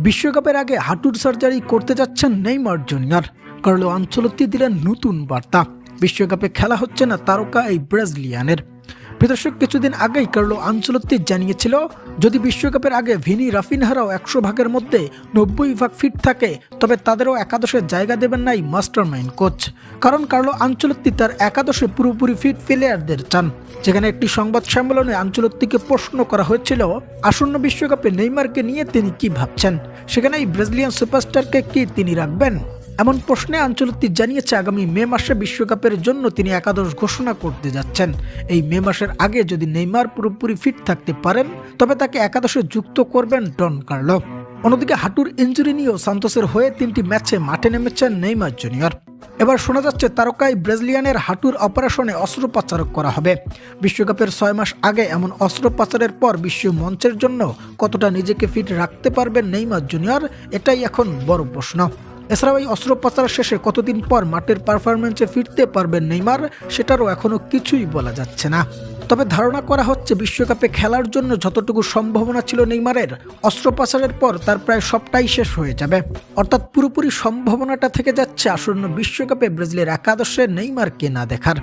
বিশ্বকাপের আগে হাঁটুর সার্জারি করতে যাচ্ছেন নেইমার জুনিয়র। কার্লো আঞ্চলতি দিলেন নতুন বার্তা। বিশ্বকাপে খেলা হচ্ছে না তারকা এই ব্রাজিলিয়ানের। প্রদর্শক কিছুদিন আগেই কার্লো আঞ্চলত্তি জানিয়েছিল, যদি বিশ্বকাপের আগে ভিনি রাফিনহারাও একশো ভাগের মধ্যে নব্বই ভাগ ফিট থাকে, তবে তাদেরও একাদশে জায়গা দেবেন নাই মাস্টার মাইন্ড কোচ। কারণ কার্লো আঞ্চলত্তি তার একাদশে পুরোপুরি ফিট প্লেয়ারদের চান। যেখানে একটি সংবাদ সম্মেলনে আঞ্চলত্তিকে প্রশ্ন করা হয়েছিল, আসন্ন বিশ্বকাপে নেইমারকে নিয়ে তিনি কি ভাবছেন? সেখানে এই ব্রাজিলিয়ান সুপারস্টারকে কি তিনি রাখবেন? এমন প্রশ্নে আঞ্চলত্তি জানিয়েছে, আগামী মে মাসে বিশ্বকাপের জন্য তিনি একাদশ ঘোষণা করতে যাচ্ছেন। এই মে মাসের আগে যদি নেইমার পুরোপুরি ফিট থাকতে পারেন, তবে তাকে একাদশে যুক্ত করবেন ডন কার্লো। অন্যদিকে হাঁটুর ইঞ্জুরি নিয়েও সান্তোসের হয়ে তিনটি ম্যাচে মাঠে নেমেছেন নেইমার জুনিয়র। এবার শোনা যাচ্ছে, তারকাই ব্রাজিলিয়ানের হাঁটুর অপারেশনে অস্ত্রোপচার করা হবে। বিশ্বকাপের ছয় মাস আগে এমন অস্ত্রোপচারের পর বিশ্ব মঞ্চের জন্য কতটা নিজেকে ফিট রাখতে পারবেন নেইমার জুনিয়র, এটাই এখন বড় প্রশ্ন। এছাড়াও এই অস্ত্রোপচার শেষে কতদিন পর মাঠের পারফরমেন্সে ফিরতে পারবেন নেইমার, সেটারও এখনও কিছুই বলা যাচ্ছে না। তবে ধারণা করা হচ্ছে বিশ্বকাপে খেলার জন্য যতটুকু সম্ভাবনা ছিল নেইমারের অস্ত্রোপচারের পর তার প্রায় সবটাই শেষ হয়ে যাবে। অর্থাৎ পুরোপুরি সম্ভাবনাটা থেকে যাচ্ছে আসন্ন বিশ্বকাপে ব্রাজিলের একাদশে নেইমারকে না দেখার।